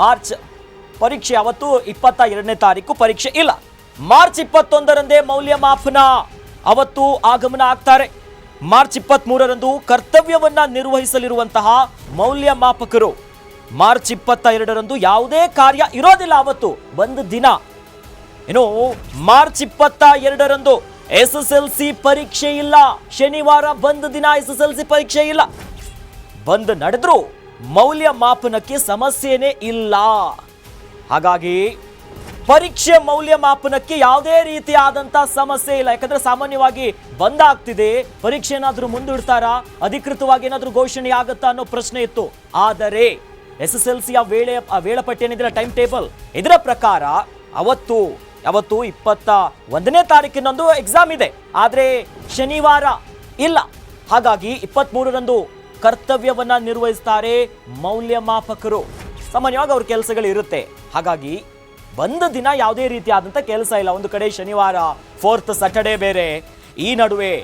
March ಪರೀಕ್ಷೆ ಅವತ್ತು ಇಪ್ಪತ್ತ ಎರಡನೇ ತಾರೀಕು ಪರೀಕ್ಷೆ ಇಲ್ಲ. ಮಾರ್ಚ್ ಇಪ್ಪತ್ತೊಂದರಂದೇ ಮೌಲ್ಯಮಾಪನ ಅವತ್ತು ಆಗಮನ ಆಗ್ತಾರೆ. ಮಾರ್ಚ್ ಇಪ್ಪತ್ತ್ ಮೂರರಂದು ಕರ್ತವ್ಯವನ್ನ ನಿರ್ವಹಿಸಲಿರುವಂತಹ ಮೌಲ್ಯಮಾಪಕರು. ಮಾರ್ಚ್ ಇಪ್ಪತ್ತ ಎರಡರಂದು ಯಾವುದೇ ಕಾರ್ಯ ಇರೋದಿಲ್ಲ ಅವತ್ತು, ಒಂದು ದಿನ. ಏನು ಮಾರ್ಚ್ ಇಪ್ಪತ್ತ ಎರಡರಂದು ಎಸ್ ಎಸ್ ಎಲ್ ಸಿ ಪರೀಕ್ಷೆ ಇಲ್ಲ. ಶನಿವಾರ ಬಂದ್ ದಿನ ಎಸ್ ಎಸ್ ಎಲ್ ಸಿ ಪರೀಕ್ಷೆ ಇಲ್ಲ. ಬಂದ್ ನಡೆದ್ರು ಮೌಲ್ಯಮಾಪನಕ್ಕೆ ಸಮಸ್ಯೆನೇ ಇಲ್ಲ. ಹಾಗಾಗಿ ಪರೀಕ್ಷೆ ಮೌಲ್ಯಮಾಪನಕ್ಕೆ ಯಾವುದೇ ರೀತಿಯಾದಂಥ ಸಮಸ್ಯೆ ಇಲ್ಲ. ಯಾಕಂದ್ರೆ ಸಾಮಾನ್ಯವಾಗಿ ಬಂದ್ ಆಗ್ತಿದೆ ಪರೀಕ್ಷೆ ಏನಾದ್ರೂ ಮುಂದೂಡ್ತಾರಾ? ಅಧಿಕೃತವಾಗಿ ಏನಾದರೂ ಘೋಷಣೆ ಆಗುತ್ತಾ ಅನ್ನೋ ಪ್ರಶ್ನೆ ಇತ್ತು. ಆದರೆ ಎಸ್ ಎಸ್ ಎಲ್ ಸಿಯ ವೇಳೆ ವೇಳಾಪಟ್ಟಿ ಏನಿದ್ರೆ ಟೈಮ್ ಟೇಬಲ್, ಇದರ ಪ್ರಕಾರ ಅವತ್ತು ಅವತ್ತು ಇಪ್ಪತ್ತ ಒಂದನೇ ತಾರೀಕಿನೊಂದು ಎಕ್ಸಾಮ್ ಇದೆ. ಆದರೆ ಶನಿವಾರ ಇಲ್ಲ. ಹಾಗಾಗಿ ಇಪ್ಪತ್ತ್ ಮೂರರಂದು ಕರ್ತವ್ಯವನ್ನ ನಿರ್ವಹಿಸ್ತಾರೆ ಮೌಲ್ಯಮಾಪಕರು. ಸಾಮಾನ್ಯವಾಗಿ ಅವ್ರ ಕೆಲಸಗಳು ಇರುತ್ತೆ. ಹಾಗಾಗಿ ಬಂದ ದಿನ ಯಾವುದೇ ರೀತಿಯಾದಂಥ ಕೆಲಸ ಇಲ್ಲ. ಒಂದು ಕಡೆ ಶನಿವಾರ ಫೋರ್ತ್ ಸ್ಯಾಟರ್ಡೇ ಬೇರೆ. ಈ ನಡುವೆ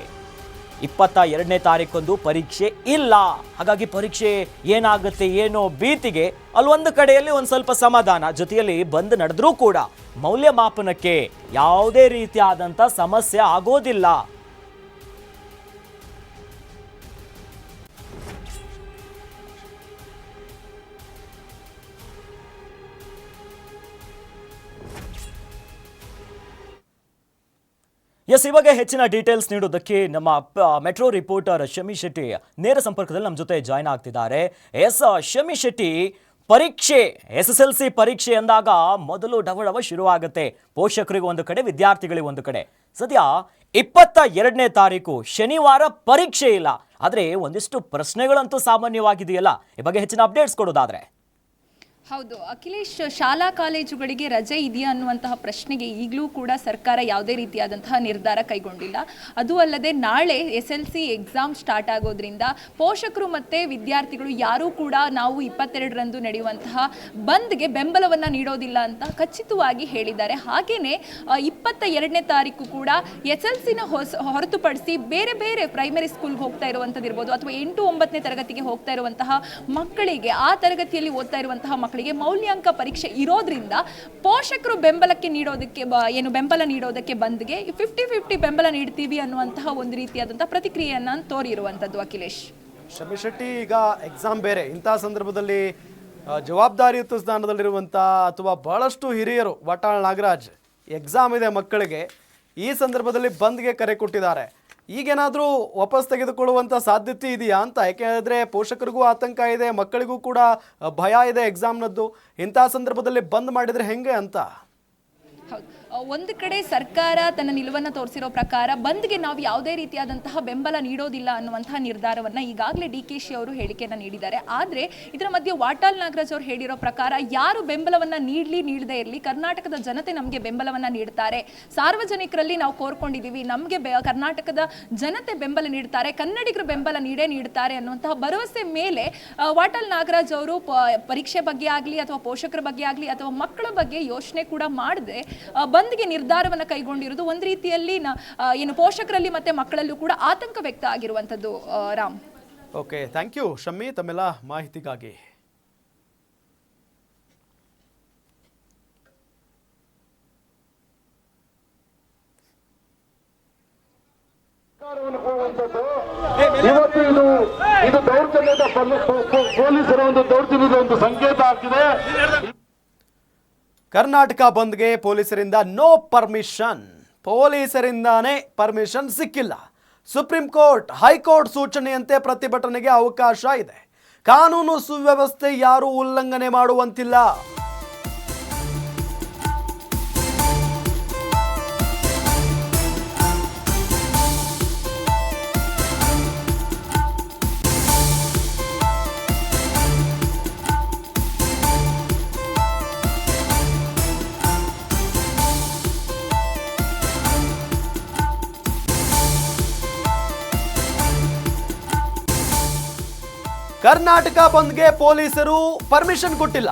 ಇಪ್ಪತ್ತ ಎರಡನೇ ತಾರೀಕೊಂದು ಪರೀಕ್ಷೆ ಇಲ್ಲ. ಹಾಗಾಗಿ ಪರೀಕ್ಷೆ ಏನಾಗುತ್ತೆ, ಏನೋ ಭೀತಿಗೆ ಅಲ್ಲೊಂದು ಕಡೆಯಲ್ಲಿ ಒಂದು ಸ್ವಲ್ಪ ಸಮಾಧಾನ. ಜೊತೆಯಲ್ಲಿ ಬಂದ್ ನಡೆದ್ರೂ ಕೂಡ ಮೌಲ್ಯಮಾಪನಕ್ಕೆ ಯಾವುದೇ ರೀತಿಯಾದಂಥ ಸಮಸ್ಯೆ ಆಗೋದಿಲ್ಲ. ಎಸ್ ಇವಾಗ ಹೆಚ್ಚಿನ ಡೀಟೇಲ್ಸ್ ನೀಡೋದಕ್ಕೆ ನಮ್ಮ ಮೆಟ್ರೋ ರಿಪೋರ್ಟರ್ ಶಮಿ ಶೆಟ್ಟಿ ನೇರ ಸಂಪರ್ಕದಲ್ಲಿ ನಮ್ಮ ಜೊತೆ ಜಾಯ್ನ್ ಆಗ್ತಿದ್ದಾರೆ. ಎಸ್ ಶಮಿ ಶೆಟ್ಟಿ, ಪರೀಕ್ಷೆ ಎಸ್ ಎಸ್ ಎಲ್ ಸಿ ಪರೀಕ್ಷೆ ಅಂದಾಗ ಮೊದಲು ಡವಡವ ಶುರುವಾಗುತ್ತೆ. ಪೋಷಕರಿಗೆ ಒಂದು ಕಡೆ, ವಿದ್ಯಾರ್ಥಿಗಳಿಗೆ ಒಂದು ಕಡೆ. ಸದ್ಯ ಇಪ್ಪತ್ತ ಎರಡನೇ ತಾರೀಕು, ಶನಿವಾರ ಪರೀಕ್ಷೆ ಇಲ್ಲ. ಆದರೆ ಒಂದಿಷ್ಟು ಪ್ರಶ್ನೆಗಳಂತೂ ಸಾಮಾನ್ಯವಾಗಿದೆಯಲ್ಲ. ಈ ಬಗ್ಗೆ ಹೆಚ್ಚಿನ ಅಪ್ಡೇಟ್ಸ್ ಕೊಡೋದಾದ್ರೆ. ಹೌದು. ಅಖಿಲೇಶ್, ಶಾಲಾ ಕಾಲೇಜುಗಳಿಗೆ ರಜೆ ಇದೆಯಾ ಅನ್ನುವಂತಹ ಪ್ರಶ್ನೆಗೆ ಈಗಲೂ ಕೂಡ ಸರ್ಕಾರ ಯಾವುದೇ ರೀತಿಯಾದಂತಹ ನಿರ್ಧಾರ ಕೈಗೊಂಡಿಲ್ಲ. ಅದು ಅಲ್ಲದೆ ನಾಳೆ S L C exam start ಆಗೋದ್ರಿಂದ ಪೋಷಕರು ಮತ್ತು ವಿದ್ಯಾರ್ಥಿಗಳು ಯಾರೂ ಕೂಡ ನಾವು ಇಪ್ಪತ್ತೆರಡರಂದು ನಡೆಯುವಂತಹ ಬಂದ್ಗೆ ಬೆಂಬಲವನ್ನು ನೀಡೋದಿಲ್ಲ ಅಂತ ಖಚಿತವಾಗಿ ಹೇಳಿದ್ದಾರೆ. ಹಾಗೆಯೇ ಇಪ್ಪತ್ತ ಎರಡನೇ ತಾರೀಕು ಕೂಡ ಎಸ್ ಎಲ್ ಸಿನ ಹೊಸ, ಹೊರತುಪಡಿಸಿ ಬೇರೆ ಬೇರೆ ಪ್ರೈಮರಿ ಸ್ಕೂಲ್ಗೆ ಹೋಗ್ತಾ ಇರುವಂಥದ್ದು ಇರ್ಬೋದು ಅಥವಾ ಎಂಟು ಒಂಬತ್ತನೇ ತರಗತಿಗೆ ಹೋಗ್ತಾ ಇರುವಂತಹ ಮಕ್ಕಳಿಗೆ ಆ ತರಗತಿಯಲ್ಲಿ ಓದ್ತಾ ಇರುವಂತಹ ಮಕ್ಕಳಿಗೆ ಮೌಲ್ಯಾಂಕ ಪರೀಕ್ಷೆ ಇರೋದ್ರಿಂದ ಪೋಷಕರು ಬೆಂಬಲಕ್ಕೆ ನೀಡೋದಕ್ಕೆ ಏನು ಬೆಂಬಲ ನೀಡೋದಕ್ಕೆ ಬಂದ್ಗೆ ಫಿಫ್ಟಿ ಫಿಫ್ಟಿ ಬೆಂಬಲ ನೀಡ್ತೀವಿ ಅನ್ನುವಂತಹ ಒಂದು ರೀತಿಯಾದಂತಹ ಪ್ರತಿಕ್ರಿಯೆಯನ್ನು ತೋರಿರುವಂಥದ್ದು ಅಖಿಲೇಶ್. ಶಮಿ ಶೆಟ್ಟಿ, ಈಗ ಎಕ್ಸಾಮ್ ಬೇರೆ. ಇಂತಹ ಸಂದರ್ಭದಲ್ಲಿ ಜವಾಬ್ದಾರಿಯುತ ಸ್ಥಾನದಲ್ಲಿರುವಂಥ ಅಥವಾ ಬಹಳಷ್ಟು ಹಿರಿಯರು, ವಟಾಳ್ ನಾಗರಾಜ್ ಎಕ್ಸಾಮ್ ಇದೆ ಮಕ್ಕಳಿಗೆ. ಈ ಸಂದರ್ಭದಲ್ಲಿ ಬಂದ್ಗೆ ಕರೆ ಕೊಟ್ಟಿದ್ದಾರೆ. ಈಗೇನಾದರೂ ವಾಪಸ್ ತೆಗೆದುಕೊಳ್ಳುವಂಥ ಸಾಧ್ಯತೆ ಇದೆಯಾ ಅಂತ? ಯಾಕೆಂದರೆ ಪೋಷಕರಿಗೂ ಆತಂಕ ಇದೆ, ಮಕ್ಕಳಿಗೂ ಕೂಡ ಭಯ ಇದೆ ಎಕ್ಸಾಮ್ನದ್ದು ಇಂಥ ಸಂದರ್ಭದಲ್ಲಿ ಬಂದ್ ಮಾಡಿದರೆ ಹೆಂಗೆ ಅಂತ? ಒಂದು ಕಡೆ ಸರ್ಕಾರ ತನ್ನ ನಿಲುವನ್ನು ತೋರಿಸಿರೋ ಪ್ರಕಾರ ಬಂದ್ಗೆ ನಾವು ಯಾವುದೇ ರೀತಿಯಾದಂತಹ ಬೆಂಬಲ ನೀಡೋದಿಲ್ಲ ಅನ್ನುವಂತಹ ನಿರ್ಧಾರವನ್ನು ಈಗಾಗಲೇ ಡಿ ಕೆ ಶಿ ಅವರು ಹೇಳಿಕೆಯನ್ನು ನೀಡಿದ್ದಾರೆ. ಆದರೆ ಇದರ ಮಧ್ಯೆ ವಾಟಾಲ್ ನಾಗರಾಜ್ ಅವರು ಹೇಳಿರೋ ಪ್ರಕಾರ ಯಾರು ಬೆಂಬಲವನ್ನು ನೀಡಲಿ ನೀಡದೇ ಇರಲಿ ಕರ್ನಾಟಕದ ಜನತೆ ನಮಗೆ ಬೆಂಬಲವನ್ನು ನೀಡ್ತಾರೆ. ಸಾರ್ವಜನಿಕರಲ್ಲಿ ನಾವು ಕೋರ್ಕೊಂಡಿದ್ದೀವಿ ನಮಗೆ ಕರ್ನಾಟಕದ ಜನತೆ ಬೆಂಬಲ ನೀಡ್ತಾರೆ, ಕನ್ನಡಿಗರು ಬೆಂಬಲ ನೀಡೇ ನೀಡ್ತಾರೆ ಅನ್ನುವಂತಹ ಭರವಸೆ ಮೇಲೆ ವಾಟಾಲ್ ನಾಗರಾಜ್ ಅವರು ಪರೀಕ್ಷೆ ಬಗ್ಗೆ ಆಗಲಿ ಅಥವಾ ಪೋಷಕರ ಬಗ್ಗೆ ಆಗಲಿ ಅಥವಾ ಮಕ್ಕಳ ಬಗ್ಗೆ ಯೋಚನೆ ಕೂಡ ಮಾಡದೆ ಬಂದ್ಗೆ ನಿರ್ಧಾರವನ್ನು ಕೈಗೊಂಡಿರುವುದು ಒಂದು ರೀತಿಯಲ್ಲಿ ಏನು ಪೋಷಕರಲ್ಲಿ ಮತ್ತೆ ಮಕ್ಕಳಲ್ಲೂ ಕೂಡ ಆತಂಕ ವ್ಯಕ್ತ ಆಗಿರುವಂಥದ್ದು Ram. Okay thank you Shammi ತಮ್ಮೆಲ್ಲ ಮಾಹಿತಿಗಾಗಿ. ಇವತ್ತು ಇದು ಇದು ದೌರ್ಜನ್ಯದ ಪೊಲೀಸರ ಒಂದು ದೌರ್ಜನ್ಯದ ಒಂದು ಸಂಕೇತ ಆಗ್ತಿದೆ. ಕರ್ನಾಟಕ ಬಂದ್ಗೆ ಪೊಲೀಸರಿಂದ ನೋ ಪರ್ಮಿಷನ್. ಪೊಲೀಸರಿಂದಾನೇ ಪರ್ಮಿಷನ್ ಸಿಕ್ಕಿಲ್ಲ. ಸುಪ್ರೀಂ ಕೋರ್ಟ್, ಹೈಕೋರ್ಟ್ ಸೂಚನೆಯಂತೆ ಪ್ರತಿಭಟನೆಗೆ ಅವಕಾಶ ಇದೆ. ಕಾನೂನು ಸುವ್ಯವಸ್ಥೆ ಯಾರೂ ಉಲ್ಲಂಘನೆ ಮಾಡುವಂತಿಲ್ಲ. ಕರ್ನಾಟಕ ಬಂದ್ಗೆ ಪೊಲೀಸರು ಪರ್ಮಿಷನ್ ಕೊಟ್ಟಿಲ್ಲ.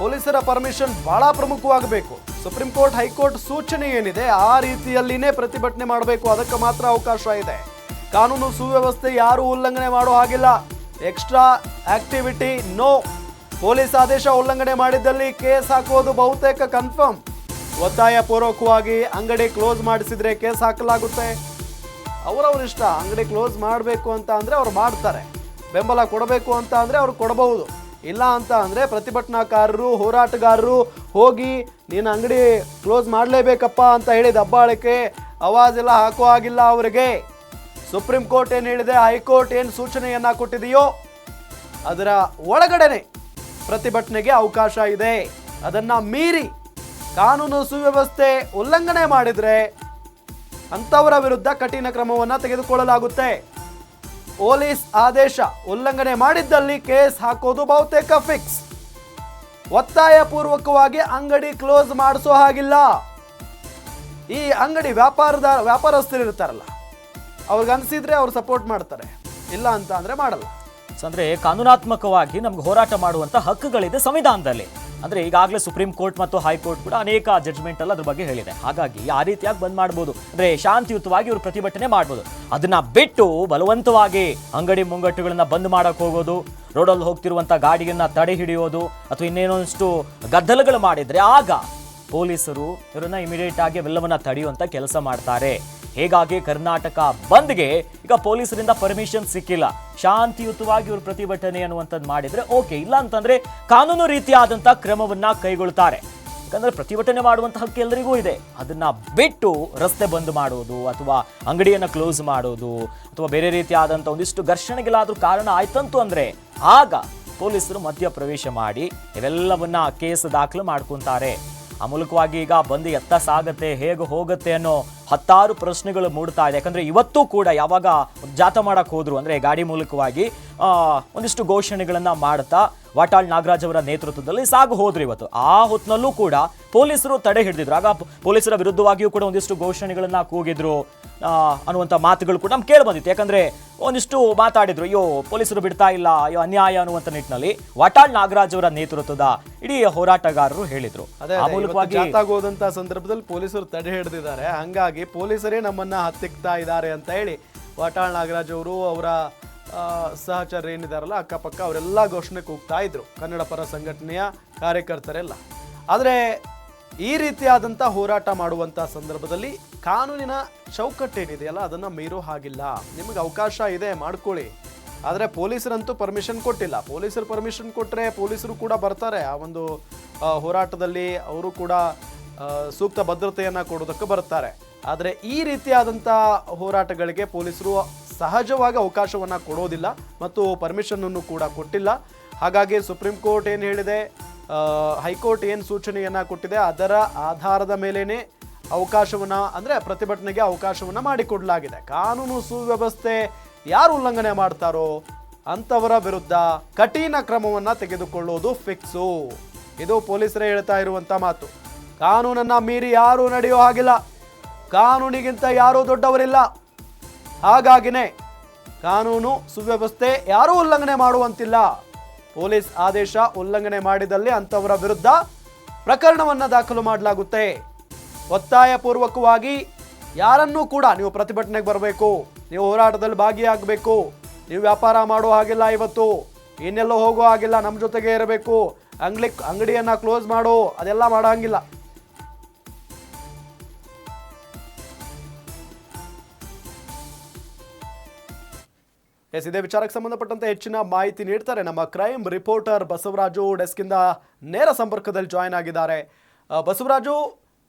ಪೊಲೀಸರ ಪರ್ಮಿಷನ್ ಬಹಳ ಪ್ರಮುಖವಾಗಬೇಕು. ಸುಪ್ರೀಂ ಕೋರ್ಟ್, ಹೈಕೋರ್ಟ್ ಸೂಚನೆ ಏನಿದೆ, ಆ ರೀತಿಯಲ್ಲಿನೇ ಪ್ರತಿಭಟನೆ ಮಾಡಬೇಕು. ಅದಕ್ಕೆ ಮಾತ್ರ ಅವಕಾಶ ಇದೆ. ಕಾನೂನು ಸುವ್ಯವಸ್ಥೆ ಯಾರು ಉಲ್ಲಂಘನೆ ಮಾಡೋ ಹಾಗಿಲ್ಲ. Extra activity, no. ಪೊಲೀಸ್ ಆದೇಶ ಉಲ್ಲಂಘನೆ ಮಾಡಿದ್ದಲ್ಲಿ ಕೇಸ್ ಹಾಕುವುದು ಬಹುತೇಕ ಕನ್ಫರ್ಮ್. ಒತ್ತಾಯ ಪೂರ್ವಕವಾಗಿ ಅಂಗಡಿ ಕ್ಲೋಸ್ ಮಾಡಿಸಿದ್ರೆ ಕೇಸ್ ಹಾಕಲಾಗುತ್ತೆ. ಅವರವ್ರ ಇಷ್ಟ, ಅಂಗಡಿ ಕ್ಲೋಸ್ ಮಾಡಬೇಕು ಅಂತ ಅಂದರೆ ಅವ್ರು ಮಾಡ್ತಾರೆ. ಬೆಂಬಲ ಕೊಡಬೇಕು ಅಂತ ಅಂದರೆ ಅವ್ರು ಕೊಡಬಹುದು. ಇಲ್ಲ ಅಂತ ಅಂದರೆ ಪ್ರತಿಭಟನಾಕಾರರು, ಹೋರಾಟಗಾರರು ಹೋಗಿ, ನೀನು ಅಂಗಡಿ ಕ್ಲೋಸ್ ಮಾಡಲೇಬೇಕಪ್ಪ ಅಂತ ಹೇಳಿ ದಬ್ಬಾಳಕ್ಕೆ ಅವಾಜ್ ಎಲ್ಲ ಹಾಕೋ ಆಗಿಲ್ಲ ಅವರಿಗೆ. ಸುಪ್ರೀಂ ಕೋರ್ಟ್ ಏನು ಹೇಳಿದೆ? ಹೈಕೋರ್ಟ್ ಏನು ಸೂಚನೆಯನ್ನು ಕೊಟ್ಟಿದೆಯೋ, ಅದರ ಒಳಗಡೆನೆ ಪ್ರತಿಭಟನೆಗೆ ಅವಕಾಶ ಇದೆ. ಅದನ್ನು ಮೀರಿ ಕಾನೂನು ಸುವ್ಯವಸ್ಥೆ ಉಲ್ಲಂಘನೆ ಮಾಡಿದರೆ ಅಂಥವರ ವಿರುದ್ಧ ಕಠಿಣ ಕ್ರಮವನ್ನು ತೆಗೆದುಕೊಳ್ಳಲಾಗುತ್ತೆ. ಪೊಲೀಸ್ ಆದೇಶ ಉಲ್ಲಂಘನೆ ಮಾಡಿದ್ದಲ್ಲಿ ಕೇಸ್ ಹಾಕೋದು ಬಹುತೇಕ ಫಿಕ್ಸ್. ಒತ್ತಾಯ ಪೂರ್ವಕವಾಗಿ ಅಂಗಡಿ ಕ್ಲೋಸ್ ಮಾಡಿಸೋ ಹಾಗಿಲ್ಲ. ಈ ಅಂಗಡಿ ವ್ಯಾಪಾರದ ವ್ಯಾಪಾರಸ್ಥರು ಇರ್ತಾರಲ್ಲ, ಅವ್ರಿಗೆ ಅನಿಸಿದ್ರೆ ಅವ್ರು ಸಪೋರ್ಟ್ ಮಾಡ್ತಾರೆ, ಇಲ್ಲ ಅಂತ ಅಂದ್ರೆ ಮಾಡಲ್ಲ. ಅಂದ್ರೆ ಕಾನೂನಾತ್ಮಕವಾಗಿ ನಮ್ಗೆ ಹೋರಾಟ ಮಾಡುವಂತ ಹಕ್ಕುಗಳಿದೆ ಸಂವಿಧಾನದಲ್ಲಿ. ಅಂದ್ರೆ ಈಗಾಗಲೇ ಸುಪ್ರೀಂ ಕೋರ್ಟ್ ಮತ್ತು ಹೈಕೋರ್ಟ್ ಕೂಡ ಅನೇಕ ಜಡ್ಜ್ಮೆಂಟ್ ಅಲ್ಲಿ ಅದ್ರ ಬಗ್ಗೆ ಹೇಳಿದೆ. ಹಾಗಾಗಿ ಆ ರೀತಿಯಾಗಿ ಬಂದ್ ಮಾಡ್ಬೋದು. ಅಂದ್ರೆ ಶಾಂತಿಯುತವಾಗಿ ಇವರು ಪ್ರತಿಭಟನೆ ಮಾಡ್ಬೋದು. ಅದನ್ನ ಬಿಟ್ಟು ಬಲವಂತವಾಗಿ ಅಂಗಡಿ ಮುಂಗಟ್ಟುಗಳನ್ನ ಬಂದ್ ಮಾಡಕ್ ಹೋಗೋದು, ರೋಡಲ್ಲಿ ಹೋಗ್ತಿರುವಂತ ಗಾಡಿಯನ್ನ ತಡೆ ಹಿಡಿಯೋದು ಅಥವಾ ಇನ್ನೇನೊಂದಷ್ಟು ಗದ್ದಲಗಳು ಮಾಡಿದ್ರೆ ಆಗ ಪೊಲೀಸರು ಇವರನ್ನ ಇಮಿಡಿಯೇಟ್ ಆಗಿ ಅವೆಲ್ಲವನ್ನ ತಡೆಯುವಂತ ಕೆಲಸ ಮಾಡ್ತಾರೆ. ಹೀಗಾಗಿ ಕರ್ನಾಟಕ ಬಂದ್ಗೆ? ಈಗ ಪೊಲೀಸರಿಂದ ಪರ್ಮಿಷನ್ ಸಿಕ್ಕಿಲ್ಲ. ಶಾಂತಿಯುತವಾಗಿ ಇವರು ಪ್ರತಿಭಟನೆ ಅನ್ನುವಂಥದ್ದು ಮಾಡಿದ್ರೆ ಓಕೆ. ಇಲ್ಲ ಅಂತಂದ್ರೆ ಕಾನೂನು ರೀತಿಯಾದಂಥ ಕ್ರಮವನ್ನ ಕೈಗೊಳ್ತಾರೆ. ಯಾಕಂದರೆ ಪ್ರತಿಭಟನೆ ಮಾಡುವಂಥ ಹಕ್ಕು ಎಲ್ಲರಿಗೂ ಇದೆ. ಅದನ್ನ ಬಿಟ್ಟು ರಸ್ತೆ ಬಂದ್ ಮಾಡೋದು ಅಥವಾ ಅಂಗಡಿಯನ್ನ ಕ್ಲೋಸ್ ಮಾಡೋದು ಅಥವಾ ಬೇರೆ ರೀತಿಯಾದಂಥ ಒಂದಿಷ್ಟು ಘರ್ಷಣೆಗೆಲ್ಲಾದರೂ ಕಾರಣ ಆಯ್ತಂತು ಅಂದ್ರೆ ಆಗ ಪೊಲೀಸರು ಮಧ್ಯ ಪ್ರವೇಶ ಮಾಡಿ ಇವೆಲ್ಲವನ್ನ ಕೇಸ್ ದಾಖಲು ಮಾಡ್ಕೊಂತಾರೆ. ಆ ಮೂಲಕವಾಗಿ ಈಗ ಬಂದು ಎತ್ತ ಸಾಗತ್ತೆ, ಹೇಗೆ ಹೋಗುತ್ತೆ ಅನ್ನೋ ಹತ್ತಾರು ಪ್ರಶ್ನೆಗಳು ಮೂಡ್ತಾ ಇದೆ. ಯಾಕಂದ್ರೆ ಇವತ್ತು ಕೂಡ ಯಾವಾಗ ಜಾತ ಮಾಡಕ್ ಹೋದ್ರು ಅಂದ್ರೆ ಗಾಡಿ ಮೂಲಕವಾಗಿ ಆ, ಒಂದಿಷ್ಟು ಘೋಷಣೆಗಳನ್ನ ಮಾಡ್ತಾ ವಾಟಾಳ್ ನಾಗರಾಜ್ ಅವರ ನೇತೃತ್ವದಲ್ಲಿ ಸಾಗು ಹೋದ್ರು ಇವತ್ತು. ಆ ಹೊತ್ತಿನಲ್ಲೂ ಕೂಡ ಪೊಲೀಸರು ತಡೆ ಹಿಡಿದಿದ್ರು. ಆಗ ಪೊಲೀಸರ ವಿರುದ್ಧವಾಗಿಯೂ ಕೂಡ ಒಂದಿಷ್ಟು ಘೋಷಣೆಗಳನ್ನ ಕೂಗಿದ್ರು. ಆ, ಅನ್ನುವಂಥ ಮಾತುಗಳು ಕೂಡ ನಮ್ಗೆ ಕೇಳಿ ಬಂದಿತ್ತು. ಯಾಕಂದ್ರೆ ಒಂದಿಷ್ಟು ಮಾತಾಡಿದ್ರು ಅಯ್ಯೋ ಪೊಲೀಸರು ಬಿಡ್ತಾ ಇಲ್ಲ ಅಯ್ಯೋ ಅನ್ಯಾಯ ಅನ್ನುವಂಥ ನಿಟ್ಟಿನಲ್ಲಿ ವಾಟಾಳ್ ನಾಗರಾಜ್ ಅವರ ನೇತೃತ್ವದ ಇಡೀ ಹೋರಾಟಗಾರರು ಹೇಳಿದ್ರು. ಅದೇ ಆ ಮೂಲಕವಾಗಿ ಸಂದರ್ಭದಲ್ಲಿ ಪೊಲೀಸರು ತಡೆ ಹಿಡಿದಿದ್ದಾರೆ. ಹಂಗಾಗಿ ಪೊಲೀಸರೇ ನಮ್ಮನ್ನು ಹತ್ತಿಕ್ತಾ ಇದ್ದಾರೆ ಅಂತ ಹೇಳಿ ವಾಟಾಳ್ ನಾಗರಾಜ್ ಅವರು ಅವರ ಸಹಚರ ಏನಿದಾರಲ್ಲ ಅಕ್ಕಪಕ್ಕ ಅವರೆಲ್ಲ ಘೋಷಣೆ ಕೂಗ್ತಾ ಇದ್ರು. ಕನ್ನಡ ಪರ ಸಂಘಟನೆಯ ಕಾರ್ಯಕರ್ತರೆಲ್ಲ. ಆದರೆ ಈ ರೀತಿಯಾದಂಥ ಹೋರಾಟ ಮಾಡುವಂಥ ಸಂದರ್ಭದಲ್ಲಿ ಕಾನೂನಿನ ಚೌಕಟ್ಟೇನಿದೆಯಲ್ಲ ಅದನ್ನು ಮೀರೋ ಹಾಗಿಲ್ಲ. ನಿಮಗೆ ಅವಕಾಶ ಇದೆ, ಮಾಡ್ಕೊಳ್ಳಿ. ಆದರೆ ಪೊಲೀಸರಂತೂ ಪರ್ಮಿಷನ್ ಕೊಟ್ಟಿಲ್ಲ. ಪೊಲೀಸರು ಪರ್ಮಿಷನ್ ಕೊಟ್ಟರೆ ಪೊಲೀಸರು ಕೂಡ ಬರ್ತಾರೆ. ಆ ಒಂದು ಹೋರಾಟದಲ್ಲಿ ಅವರು ಕೂಡ ಸೂಕ್ತ ಭದ್ರತೆಯನ್ನು ಕೊಡೋದಕ್ಕೆ ಬರ್ತಾರೆ. ಆದರೆ ಈ ರೀತಿಯಾದಂಥ ಹೋರಾಟಗಳಿಗೆ ಪೊಲೀಸರು ಸಹಜವಾಗಿ ಅವಕಾಶವನ್ನು ಕೊಡೋದಿಲ್ಲ ಮತ್ತು ಪರ್ಮಿಷನ್ನನ್ನು ಕೂಡ ಕೊಟ್ಟಿಲ್ಲ. ಹಾಗಾಗಿ ಸುಪ್ರೀಂ ಕೋರ್ಟ್ ಏನು ಹೇಳಿದೆ ಹೈಕೋರ್ಟ್ ಏನು ಸೂಚನೆಯನ್ನು ಕೊಟ್ಟಿದೆ, ಅದರ ಆಧಾರದ ಮೇಲೇ ಅವಕಾಶವನ್ನು, ಅಂದರೆ ಪ್ರತಿಭಟನೆಗೆ ಅವಕಾಶವನ್ನು ಮಾಡಿಕೊಡಲಾಗಿದೆ. ಕಾನೂನು ಸುವ್ಯವಸ್ಥೆ ಯಾರು ಉಲ್ಲಂಘನೆ ಮಾಡ್ತಾರೋ ಅಂಥವರ ವಿರುದ್ಧ ಕಠಿಣ ಕ್ರಮವನ್ನು ತೆಗೆದುಕೊಳ್ಳೋದು ಫಿಕ್ಸು ಇದು ಪೊಲೀಸರೇ ಹೇಳ್ತಾ ಇರುವಂಥ ಮಾತು. ಕಾನೂನನ್ನು ಮೀರಿ ಯಾರೂ ನಡೆಯೋ ಹಾಗಿಲ್ಲ. ಕಾನೂನಿಗಿಂತ ಯಾರೂ ದೊಡ್ಡವರಿಲ್ಲ. ಹಾಗಾಗಿನೇ ಕಾನೂನು ಸುವ್ಯವಸ್ಥೆ ಯಾರೂ ಉಲ್ಲಂಘನೆ ಮಾಡುವಂತಿಲ್ಲ. ಪೊಲೀಸ್ ಆದೇಶ ಉಲ್ಲಂಘನೆ ಮಾಡಿದಲ್ಲಿ ಅಂಥವರ ವಿರುದ್ಧ ಪ್ರಕರಣವನ್ನು ದಾಖಲು ಮಾಡಲಾಗುತ್ತೆ. ಒತ್ತಾಯಪೂರ್ವಕವಾಗಿ ಯಾರನ್ನೂ ಕೂಡ ನೀವು ಪ್ರತಿಭಟನೆಗೆ ಬರಬೇಕು. ನೀವು ಹೋರಾಟದಲ್ಲಿ ಭಾಗಿಯಾಗಬೇಕು. ನೀವು ವ್ಯಾಪಾರ ಮಾಡೋ ಹಾಗಿಲ್ಲ ಇವತ್ತು. ಏನೆಲ್ಲೋ ಹೋಗೋ ಹಾಗಿಲ್ಲ. ನಮ್ಮ ಜೊತೆಗೆ ಇರಬೇಕು. ಅಂಗಡಿ ಅಂಗಡಿಯನ್ನು ಕ್ಲೋಸ್ ಮಾಡು. ಅದೆಲ್ಲ ಮಾಡೋ ಹಂಗಿಲ್ಲ. ಎಸ್, ಇದೇ ವಿಚಾರಕ್ಕೆ ಸಂಬಂಧಪಟ್ಟಂತೆ ಹೆಚ್ಚಿನ ಮಾಹಿತಿ ನೀಡ್ತಾರೆ ನಮ್ಮ ಕ್ರೈಮ್ ರಿಪೋರ್ಟರ್ ಬಸವರಾಜು ಡೆಸ್ಕಿಂದ ನೇರ ಸಂಪರ್ಕದಲ್ಲಿ ಜಾಯ್ನ್ ಆಗಿದ್ದಾರೆ. ಬಸವರಾಜು,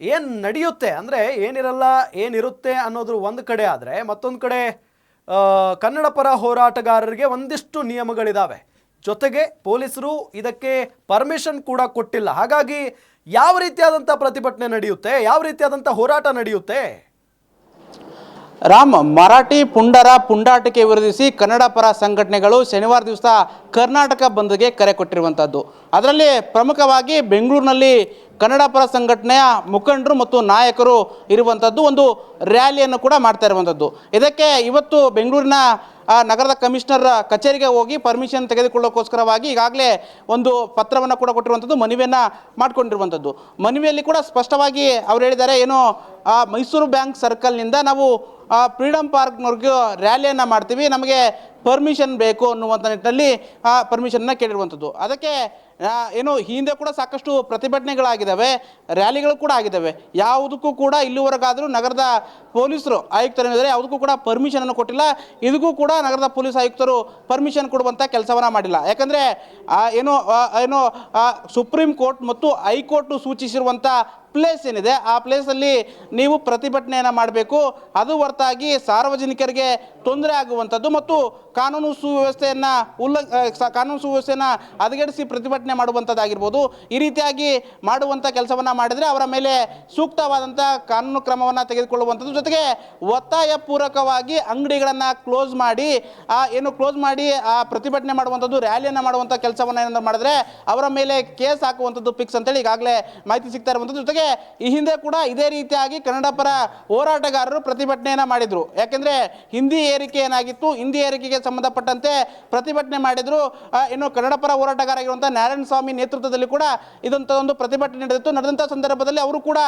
ಏನು ನಡೆಯುತ್ತೆ? ಅಂದರೆ ಏನಿರಲ್ಲ, ಏನಿರುತ್ತೆ ಅನ್ನೋದ್ರ ಒಂದು ಕಡೆ ಆದರೆ ಮತ್ತೊಂದು ಕಡೆ ಕನ್ನಡ ಪರ ಹೋರಾಟಗಾರರಿಗೆ ಒಂದಿಷ್ಟು ನಿಯಮಗಳಿದ್ದಾವೆ ಜೊತೆಗೆ ಪೊಲೀಸರು ಇದಕ್ಕೆ ಪರ್ಮಿಷನ್ ಕೂಡ ಕೊಟ್ಟಿಲ್ಲ. ಹಾಗಾಗಿ ಯಾವ ರೀತಿಯಾದಂಥ ಪ್ರತಿಭಟನೆ ನಡೆಯುತ್ತೆ? ಯಾವ ರೀತಿಯಾದಂಥ ಹೋರಾಟ ನಡೆಯುತ್ತೆ? ರಾಮ್ ಮರಾಠಿ ಪುಂಡರ ಪುಂಡಾಟಿಕೆ ವಿರೋಧಿಸಿ ಕನ್ನಡ ಪರ ಸಂಘಟನೆಗಳು ಶನಿವಾರ ದಿವಸ ಕರ್ನಾಟಕ ಬಂದ್ಗೆ ಕರೆ ಕೊಟ್ಟಿರುವಂಥದ್ದು ಅದರಲ್ಲಿ ಪ್ರಮುಖವಾಗಿ ಬೆಂಗಳೂರಿನಲ್ಲಿ ಕನ್ನಡ ಪರ ಸಂಘಟನೆಯ ಮುಖಂಡರು ಮತ್ತು ನಾಯಕರು ಇರುವಂಥದ್ದು ಒಂದು ರ್ಯಾಲಿಯನ್ನು ಕೂಡ ಮಾಡ್ತಾ ಇರುವಂಥದ್ದು ಇದಕ್ಕೆ ಇವತ್ತು ಬೆಂಗಳೂರಿನ ನಗರದ ಕಮಿಷನರ್ ಕಚೇರಿಗೆ ಹೋಗಿ ಪರ್ಮಿಷನ್ ತೆಗೆದುಕೊಳ್ಳೋಕ್ಕೋಸ್ಕರವಾಗಿ ಈಗಾಗಲೇ ಒಂದು ಪತ್ರವನ್ನು ಕೂಡ ಕೊಟ್ಟಿರುವಂಥದ್ದು ಮನವಿಯನ್ನು ಮಾಡಿಕೊಂಡಿರುವಂಥದ್ದು ಮನವಿಯಲ್ಲಿ ಕೂಡ ಸ್ಪಷ್ಟವಾಗಿ ಅವರು ಹೇಳಿದ್ದಾರೆ, ಏನು ಆ, ಮೈಸೂರು ಬ್ಯಾಂಕ್ ಸರ್ಕಲ್ನಿಂದ ನಾವು ಫ್ರೀಡಮ್ ಪಾರ್ಕ್ನವ್ರಿಗೆ ರ್ಯಾಲಿಯನ್ನು ಮಾಡ್ತೀವಿ. ನಮಗೆ ಪರ್ಮಿಷನ್ ಬೇಕು ಅನ್ನುವಂಥ ನಿಟ್ಟಿನಲ್ಲಿ ಆ ಪರ್ಮಿಷನ್ನ ಕೇಳಿರುವಂಥದ್ದು. ಅದಕ್ಕೆ ಏನು ಹಿಂದೆ ಕೂಡ ಸಾಕಷ್ಟು ಪ್ರತಿಭಟನೆಗಳಾಗಿದ್ದಾವೆ ರ್ಯಾಲಿಗಳು ಕೂಡ ಆಗಿದ್ದಾವೆ ಯಾವುದಕ್ಕೂ ಕೂಡ ಇಲ್ಲಿವರೆಗಾದರೂ ನಗರದ ಪೊಲೀಸರು ಆಯುಕ್ತರೇನಿದ್ದಾರೆ ಯಾವುದಕ್ಕೂ ಕೂಡ ಪರ್ಮಿಷನನ್ನು ಕೊಟ್ಟಿಲ್ಲ. ಇದಕ್ಕೂ ಕೂಡ ನಗರದ ಪೊಲೀಸ್ ಆಯುಕ್ತರು ಪರ್ಮಿಷನ್ ಕೊಡುವಂಥ ಕೆಲಸವನ್ನ ಮಾಡಿಲ್ಲ. ಯಾಕಂದರೆ ಏನು ಏನು ಸುಪ್ರೀಂ ಕೋರ್ಟ್ ಮತ್ತು ಹೈಕೋರ್ಟು ಸೂಚಿಸಿರುವಂಥ ಪ್ಲೇಸ್ ಏನಿದೆ, ಆ ಪ್ಲೇಸಲ್ಲಿ ನೀವು ಪ್ರತಿಭಟನೆಯನ್ನು ಮಾಡಬೇಕು. ಅದು ಹೊರತಾಗಿ ಸಾರ್ವಜನಿಕರಿಗೆ ತೊಂದರೆ ಆಗುವಂಥದ್ದು ಮತ್ತು ಕಾನೂನು ಸುವ್ಯವಸ್ಥೆಯನ್ನು ಉಲ್ಲ ಕಾನೂನು ಸುವ್ಯವಸ್ಥೆಯನ್ನು ಹದಗೆಡಿಸಿ ಪ್ರತಿಭಟನೆ ಮಾಡುವಂಥದ್ದಾಗಿರ್ಬೋದು. ಈ ರೀತಿಯಾಗಿ ಮಾಡುವಂಥ ಕೆಲಸವನ್ನು ಮಾಡಿದರೆ ಅವರ ಮೇಲೆ ಸೂಕ್ತವಾದಂಥ ಕಾನೂನು ಕ್ರಮವನ್ನು ತೆಗೆದುಕೊಳ್ಳುವಂಥದ್ದು. ಜೊತೆಗೆ ಒತ್ತಾಯ ಪೂರಕವಾಗಿ ಅಂಗಡಿಗಳನ್ನು ಕ್ಲೋಸ್ ಮಾಡಿ, ಆ, ಏನು ಕ್ಲೋಸ್ ಮಾಡಿ, ಆ, ಪ್ರತಿಭಟನೆ ಮಾಡುವಂಥದ್ದು, ರ್ಯಾಲಿಯನ್ನು ಮಾಡುವಂಥ ಕೆಲಸವನ್ನು ಏನಾದ್ರು ಮಾಡಿದ್ರೆ ಅವರ ಮೇಲೆ ಕೇಸ್ ಹಾಕುವಂಥದ್ದು ಫಿಕ್ಸ್ ಅಂತೇಳಿ ಈಗಾಗಲೇ ಮಾಹಿತಿ ಸಿಗ್ತಾ ಇರುವಂಥದ್ದು. ಜೊತೆಗೆ ಈ ಹಿಂದೆ ಕೂಡ ಇದೇ ರೀತಿಯಾಗಿ ಕನ್ನಡ ಪರ ಹೋರಾಟಗಾರರು ಪ್ರತಿಭಟನೆಯನ್ನು ಮಾಡಿದರು. ಯಾಕೆಂದರೆ ಹಿಂದಿ ಏರಿಕೆ ಏನಾಗಿತ್ತು, ಹಿಂದಿ ಏರಿಕೆಗೆ ಸಂಬಂಧಪಟ್ಟಂತೆ ಪ್ರತಿಭಟನೆ ಮಾಡಿದ್ರು. ಇನ್ನು ಕನ್ನಡ ಪರ ಹೋರಾಟಗಾರಾಗಿರುವಂಥ ನಾರಾಯಣ ಸ್ವಾಮಿ ನೇತೃತ್ವದಲ್ಲಿ ಕೂಡ ಇದಂಥ ಒಂದು ಪ್ರತಿಭಟನೆ ನಡೆದಿತ್ತು. ನಡೆದಂಥ ಸಂದರ್ಭದಲ್ಲಿ ಅವರು ಕೂಡ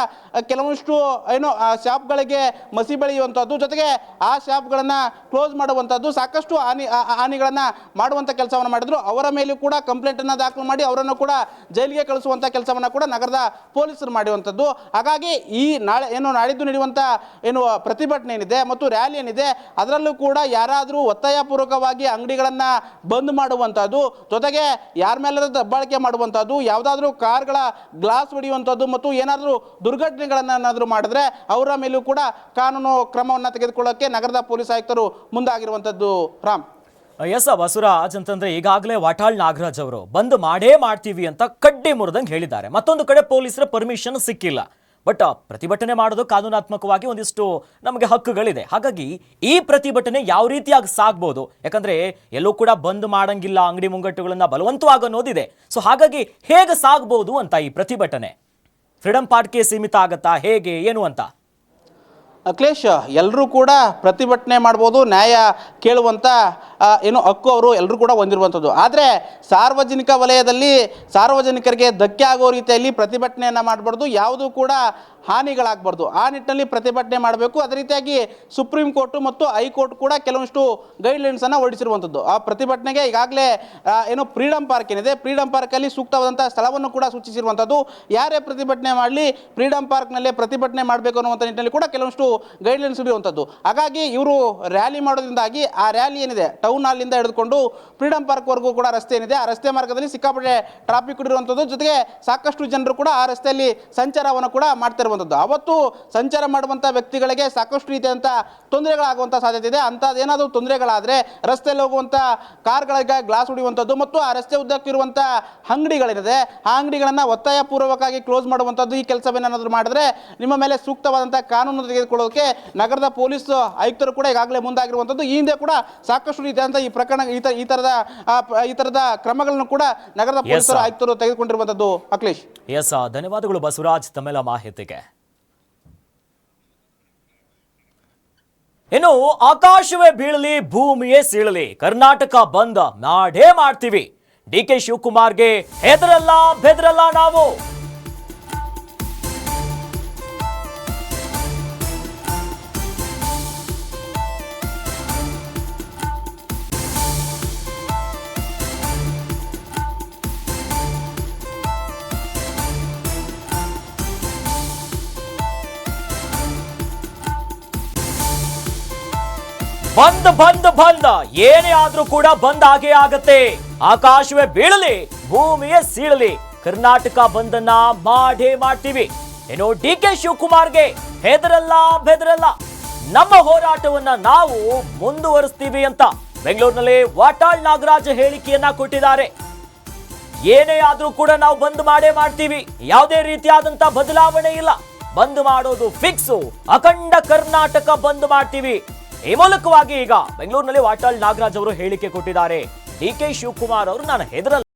ಕೆಲವೊಂದಿಷ್ಟು, ಏನು ಶಾಪ್ಗಳಿಗೆ ಮಸಿ ಬೆಳೆಯುವಂಥದ್ದು ಜೊತೆಗೆ ಆ ಶಾಪ್ಗಳನ್ನು ಕ್ಲೋಸ್ ಮಾಡುವಂಥದ್ದು ಸಾಕಷ್ಟು ಹಾನಿ ಹಾನಿಗಳನ್ನು ಮಾಡುವಂಥ ಕೆಲಸವನ್ನು ಮಾಡಿದ್ರು. ಅವರ ಮೇಲೂ ಕೂಡ ಕಂಪ್ಲೇಂಟನ್ನು ದಾಖಲು ಮಾಡಿ ಅವರನ್ನು ಕೂಡ ಜೈಲಿಗೆ ಕಳಿಸುವಂಥ ಕೆಲಸವನ್ನು ಕೂಡ ನಗರದ ಪೊಲೀಸರು ಮಾಡುವಂಥದ್ದು ಹಾಗಾಗಿ ಈ ನಾಳೆ ಏನು ನಾಡಿದ್ದು ನಡೆಯುವಂಥ ಏನು ಪ್ರತಿಭಟನೆ ಏನಿದೆ ಮತ್ತು ರ್ಯಾಲಿ ಏನಿದೆ, ಅದರಲ್ಲೂ ಕೂಡ ಯಾರಾದರೂ ಒತ್ತಾಯಪೂರ್ವಕವಾಗಿ ಅಂಗಡಿಗಳನ್ನು ಬಂದ್ ಮಾಡುವಂಥದ್ದು, ಜೊತೆಗೆ ಯಾರ ಮೇಲೆ ದಬ್ಬಾಳಿಕೆ ಮಾಡುವಂಥದ್ದು, ಯಾವುದಾದ್ರೂ ಕಾರ್ಗಳ ಗ್ಲಾಸ್ ಹೊಡೆಯುವಂಥದ್ದು ಮತ್ತು ಏನಾದರೂ ದುರ್ಘಟನೆಗಳನ್ನು ಏನಾದರೂ ಮಾಡಿದ್ರೆ ಅವರ ಮೇಲೂ ಕೂಡ ಕಾನೂನು ಕ್ರಮವನ್ನು ತೆಗೆದುಕೊಳ್ಳೋಕ್ಕೆ ನಗರದ ಪೊಲೀಸ್ ಆಯುಕ್ತರು ಮುಂದಾಗಿರುವಂಥದ್ದು. ರಾಮ್. ಎಸ್ ಬಸವರಾಜ್ ಅಂತಂದ್ರೆ ಈಗಾಗಲೇ ವಾಟಾಳ್ ನಾಗರಾಜ್ ಅವರು. ಬಂದ್ ಮಾಡೇ ಮಾಡ್ತೀವಿ ಅಂತ ಕಡ್ಡಿ ಮುರಿದಂಗೆ ಹೇಳಿದ್ದಾರೆ. ಮತ್ತೊಂದು ಕಡೆ ಪೊಲೀಸರ ಪರ್ಮಿಷನ್ ಸಿಕ್ಕಿಲ್ಲ. ಬಟ್ ಪ್ರತಿಭಟನೆ ಮಾಡೋದು ಕಾನೂನಾತ್ಮಕವಾಗಿ ಒಂದಿಷ್ಟು ನಮಗೆ ಹಕ್ಕುಗಳಿದೆ. ಹಾಗಾಗಿ ಈ ಪ್ರತಿಭಟನೆ ಯಾವ ರೀತಿಯಾಗಿ ಸಾಗ್ಬೋದು? ಯಾಕಂದ್ರೆ ಎಲ್ಲೂ ಕೂಡ ಬಂದ್ ಮಾಡಂಗಿಲ್ಲ ಅಂಗಡಿ ಮುಂಗಟ್ಟುಗಳನ್ನ ಬಲವಂತವಾಗಿ ಅನ್ನೋದಿದೆ. ಸೊ ಹಾಗಾಗಿ ಹೇಗೆ ಸಾಗ್ಬೋದು ಅಂತ ಈ ಪ್ರತಿಭಟನೆ? ಫ್ರೀಡಂ ಪಾರ್ಕ್ಗೆ ಸೀಮಿತ ಆಗತ್ತಾ? ಹೇಗೆ? ಏನು ಅಂತ? ಅಖಿಲೇಶ್ ಎಲ್ಲರೂ ಕೂಡ ಪ್ರತಿಭಟನೆ ಮಾಡ್ಬೋದು, ನ್ಯಾಯ ಕೇಳುವಂಥ ಏನು ಹಕ್ಕು ಅವರು ಎಲ್ಲರೂ ಕೂಡ ಹೊಂದಿರುವಂಥದ್ದು. ಆದರೆ ಸಾರ್ವಜನಿಕ ವಲಯದಲ್ಲಿ ಸಾರ್ವಜನಿಕರಿಗೆ ಧಕ್ಕೆ ಆಗೋ ರೀತಿಯಲ್ಲಿ ಪ್ರತಿಭಟನೆಯನ್ನು ಮಾಡಬಾರ್ದು, ಯಾವುದೂ ಕೂಡ ಹಾನಿಗಳಾಗಬಾರ್ದು. ಆ ನಿಟ್ಟಿನಲ್ಲಿ ಪ್ರತಿಭಟನೆ ಮಾಡಬೇಕು. ಅದೇ ರೀತಿಯಾಗಿ ಸುಪ್ರೀಂ ಕೋರ್ಟು ಮತ್ತು ಹೈಕೋರ್ಟ್ ಕೂಡ ಕೆಲವೊಂದಿಷ್ಟು ಗೈಡ್ಲೈನ್ಸನ್ನು ಹೊರಡಿಸಿರುವಂಥದ್ದು. ಆ ಪ್ರತಿಭಟನೆಗೆ ಈಗಾಗಲೇ ಏನು ಫ್ರೀಡಮ್ ಪಾರ್ಕ್ ಏನಿದೆ ಫ್ರೀಡಮ್ ಪಾರ್ಕಲ್ಲಿ ಸೂಕ್ತವಾದಂಥ ಸ್ಥಳವನ್ನು ಕೂಡ ಸೂಚಿಸಿರುವಂಥದ್ದು. ಯಾರೇ ಪ್ರತಿಭಟನೆ ಮಾಡಲಿ ಫ್ರೀಡಮ್ ಪಾರ್ಕ್ನಲ್ಲೇ ಪ್ರತಿಭಟನೆ ಮಾಡಬೇಕು ಅನ್ನುವಂಥ ನಿಟ್ಟಿನಲ್ಲಿ ಕೂಡ ಕೆಲವೊಂದಿಷ್ಟು ಗೈಡ್ಲೈನ್ಸ್ ಇರುವಂಥದ್ದು ಹಾಗಾಗಿ ಇವರು ರ್ಯಾಲಿ ಮಾಡೋದ್ರಿಂದಾಗಿ ಆ ರ್ಯಾಲಿ ಏನಿದೆ ಟೌನ್ ಹಾಲಿಂದ ಹಿಡಿದುಕೊಂಡು ಫ್ರೀಡಮ್ ಪಾರ್ಕ್ವರೆಗೂ ಕೂಡ ರಸ್ತೆ ಏನಿದೆ, ಆ ರಸ್ತೆ ಮಾರ್ಗದಲ್ಲಿ ಸಿಕ್ಕಾಪಟ್ಟೆ ಟ್ರಾಫಿಕ್ ಇರುವಂಥದ್ದು ಜೊತೆಗೆ ಸಾಕಷ್ಟು ಜನರು ಕೂಡ ಆ ರಸ್ತೆಯಲ್ಲಿ ಸಂಚಾರವನ್ನು ಕೂಡ ಮಾಡ್ತಾ ಇರುವಂಥದ್ದು. ಅವತ್ತು ಸಂಚಾರ ಮಾಡುವಂಥ ವ್ಯಕ್ತಿಗಳಿಗೆ ಸಾಕಷ್ಟು ರೀತಿಯಾದಂಥ ತೊಂದರೆಗಳಾಗುವಂಥ ಸಾಧ್ಯತೆ ಇದೆ. ಅಂಥದ್ದೇನಾದರೂ ತೊಂದರೆಗಳಾದರೆ ರಸ್ತೆಯಲ್ಲಿ ಹೋಗುವಂಥ ಕಾರ್ಗಳಿಗೆ ಗ್ಲಾಸ್ ಹೊಡೆಯುವಂಥದ್ದು ಮತ್ತು ಆ ರಸ್ತೆ ಉದ್ದಕ್ಕೂ ಇರುವಂಥ ಅಂಗಡಿಗಳೇನಿದೆ, ಆ ಅಂಗಡಿಗಳನ್ನು ಒತ್ತಾಯಪೂರ್ವಕವಾಗಿ ಕ್ಲೋಸ್ ಮಾಡುವಂಥದ್ದು ಈ ಕೆಲಸವೇನಾದರೂ ಮಾಡಿದ್ರೆ ನಿಮ್ಮ ಮೇಲೆ ಸೂಕ್ತವಾದಂಥ ಕಾನೂನು ತೆಗೆದುಕೊಳ್ಳೋಕೆ ನಗರದ ಪೊಲೀಸ್ ಆಯುಕ್ತರು ಕೂಡ ಈಗಾಗಲೇ ಮುಂದಾಗಿರುವಂಥದ್ದು. ಈ ಹಿಂದೆ ಕೂಡ ಸಾಕಷ್ಟು ರೀತಿಯಾದಂಥ ಈ ಪ್ರಕರಣ ಈ ತರದ ಈ ಥರದ ಕ್ರಮಗಳನ್ನು ಕೂಡ ನಗರದ ಪೊಲೀಸರು. ಆಯುಕ್ತರು ತೆಗೆದುಕೊಂಡಿರುವಂತದ್ದು. ಅಖಿಲೇಶ್. ಎಸ್ ಧನ್ಯವಾದಗಳು ಬಸವರಾಜ್. ತಮ್ಮೆಲ್ಲ ಮಾಹಿತಿಗೆ. ಇನ್ನು ಆಕಾಶವೇ ಬೀಳಲಿ ಭೂಮಿಯೇ ಸೀಳಲಿ. ಕರ್ನಾಟಕ ಬಂದ್ ನಾಡೇ ಮಾಡ್ತೀವಿ. ಡಿ ಕೆ ಶಿವಕುಮಾರ್ಗೆ ಹೆದರಲ್ಲ ಬೆದರಲ್ಲ ನಾವು. ಬಂದ್ ಬಂದ್ ಬಂದ್, ಏನೇ ಆದ್ರೂ ಕೂಡ ಬಂದ್ ಆಗೇ ಆಗತ್ತೆ. ಆಕಾಶವೇ ಬೀಳಲಿ, ಭೂಮಿಯೇ ಸೀಳಲಿ. ಕರ್ನಾಟಕ ಬಂದನ್ನ ಮಾಡೇ ಮಾಡ್ತೀವಿ. ಏನು ಡಿ ಕೆ ಶಿವಕುಮಾರ್ಗೆ ಹೆದರಲ್ಲ, ಬೆದರಲ್ಲ. ನಮ್ಮ ಹೋರಾಟವನ್ನ ನಾವು ಮುಂದುವರಿಸ್ತೀವಿ ಅಂತ ಬೆಂಗಳೂರಿನಲ್ಲಿ ವಾಟಾಳ್ ನಾಗರಾಜ್ ಹೇಳಿಕೆಯನ್ನ ಕೊಟ್ಟಿದ್ದಾರೆ. ಏನೇ ಆದ್ರೂ ಕೂಡ ನಾವು ಬಂದ್ ಮಾಡೇ ಮಾಡ್ತೀವಿ. ಯಾವುದೇ ರೀತಿಯಾದಂತ ಬದಲಾವಣೆ ಇಲ್ಲ. ಬಂದ್ ಮಾಡೋದು ಫಿಕ್ಸು ಅಖಂಡ ಕರ್ನಾಟಕ ಬಂದ್ ಮಾಡ್ತೀವಿ. ಈ ಈಗ ಬೆಂಗಳೂರಿನಲ್ಲಿ ವಾಟಾಳ್ ನಾಗರಾಜ್ ಅವರು ಹೇಳಿಕೆ ಕೊಟ್ಟಿದ್ದಾರೆ. ಡಿ ಕೆ ಶಿವಕುಮಾರ್ ಅವರು ನಾನು ಹೆದರಲ್ಲ.